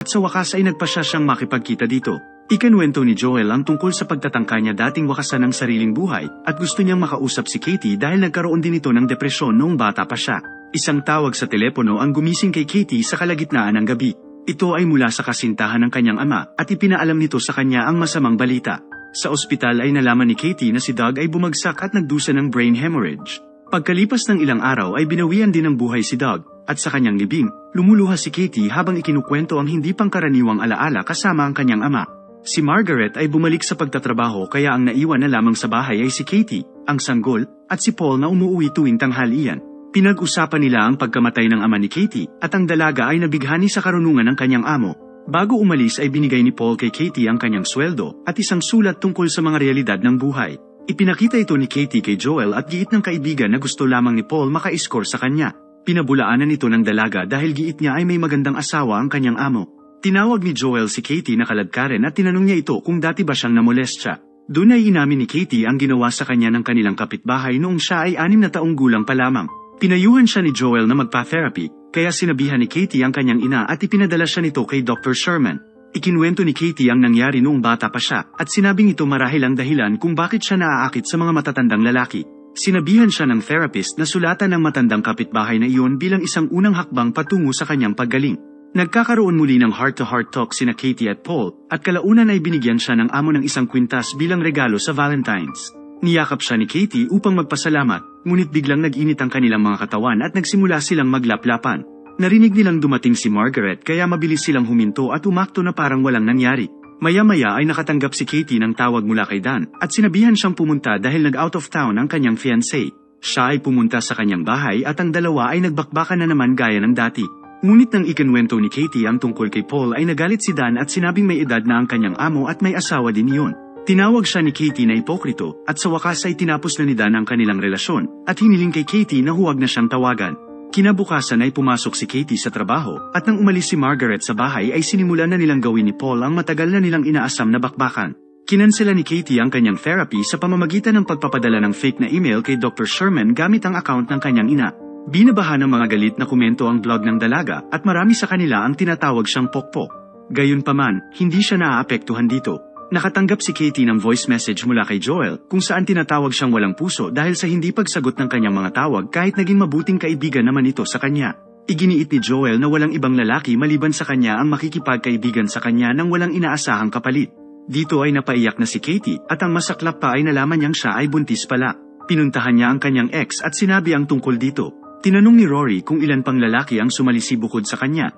At sa wakas ay nagpasya siyang makipagkita dito. Ikanwento ni Joel ang tungkol sa pagtatangka niya dating wakasan ng sariling buhay at gusto niyang makausap si Katie dahil nagkaroon din ito ng depresyon noong bata pa siya. Isang tawag sa telepono ang gumising kay Katie sa kalagitnaan ng gabi. Ito ay mula sa kasintahan ng kanyang ama at ipinaalam nito sa kanya ang masamang balita. Sa ospital ay nalaman ni Katie na si Doug ay bumagsak at nagdusa ng brain hemorrhage. Pagkalipas ng ilang araw ay binawian din ng buhay si Doug, at sa kanyang libing, lumuluha si Katie habang ikinukwento ang hindi pangkaraniwang alaala kasama ang kanyang ama. Si Margaret ay bumalik sa pagtatrabaho kaya ang naiwan na lamang sa bahay ay si Katie, ang sanggol, at si Paul na umuwi tuwing tanghalian. Pinag-usapan nila ang pagkamatay ng ama ni Katie at ang dalaga ay nabighani sa karunungan ng kanyang amo. Bago umalis ay binigay ni Paul kay Katie ang kanyang sweldo at isang sulat tungkol sa mga realidad ng buhay. Ipinakita ito ni Katie kay Joel at giit ng kaibigan na gusto lamang ni Paul maka-score sa kanya. Pinabulaanan ito ng dalaga dahil giit niya ay may magandang asawa ang kanyang amo. Tinawag ni Joel si Katie na kaladkaren at tinanong niya ito kung dati ba siyang namolestya. Doon ay inamin ni Katie ang ginawa sa kanya ng kanilang kapitbahay noong siya ay anim na taong gulang pa lamang. Pinayuhan siya ni Joel na magpa-therapy, kaya sinabihan ni Katie ang kanyang ina at ipinadala siya nito kay Dr. Sherman. Ikinwento ni Katie ang nangyari noong bata pa siya at sinabing ito marahil ang dahilan kung bakit siya naaakit sa mga matatandang lalaki. Sinabihan siya ng therapist na sulatan ng matandang kapitbahay na iyon bilang isang unang hakbang patungo sa kanyang paggaling. Nagkakaroon muli ng heart-to-heart talk sina Katie at Paul at kalaunan ay binigyan siya ng amo ng isang kwintas bilang regalo sa Valentine's. Niyakap siya ni Katie upang magpasalamat, ngunit biglang nag-init ang kanilang mga katawan at nagsimula silang maglaplapan. Narinig nilang dumating si Margaret kaya mabilis silang huminto at umakto na parang walang nangyari. Maya-maya ay nakatanggap si Katie ng tawag mula kay Dan at sinabihan siyang pumunta dahil nag-out of town ang kanyang fiancé. Siya ay pumunta sa kanyang bahay at ang dalawa ay nagbakbakan na naman gaya ng dati. Ngunit nang ikinwento ni Katie ang tungkol kay Paul ay nagalit si Dan at sinabing may edad na ang kanyang amo at may asawa din iyon. Tinawag siya ni Katie na ipokrito at sa wakas ay tinapos na ni Dan ang kanilang relasyon at hiniling kay Katie na huwag na siyang tawagan. Kinabukasan ay pumasok si Katie sa trabaho at nang umalis si Margaret sa bahay ay sinimulan na nilang gawin ni Paul ang matagal na nilang inaasam na bakbakan. Kinansela ni Katie ang kanyang therapy sa pamamagitan ng pagpapadala ng fake na email kay Dr. Sherman gamit ang account ng kanyang ina. Binabaha ng mga galit na komento ang blog ng dalaga at marami sa kanila ang tinatawag siyang pokpok. Gayunpaman, hindi siya naaapektuhan dito. Nakatanggap si Katie ng voice message mula kay Joel kung saan tinatawag siyang walang puso dahil sa hindi pagsagot ng kanyang mga tawag kahit naging mabuting kaibigan naman ito sa kanya. Iginiit ni Joel na walang ibang lalaki maliban sa kanya ang makikipagkaibigan sa kanya nang walang inaasahang kapalit. Dito ay napaiyak na si Katie at ang masaklap pa ay nalaman niyang siya ay buntis pala. Pinuntahan niya ang kanyang ex at sinabi ang tungkol dito. Tinanong ni Rory kung ilan pang lalaki ang sumalisi bukod sa kanya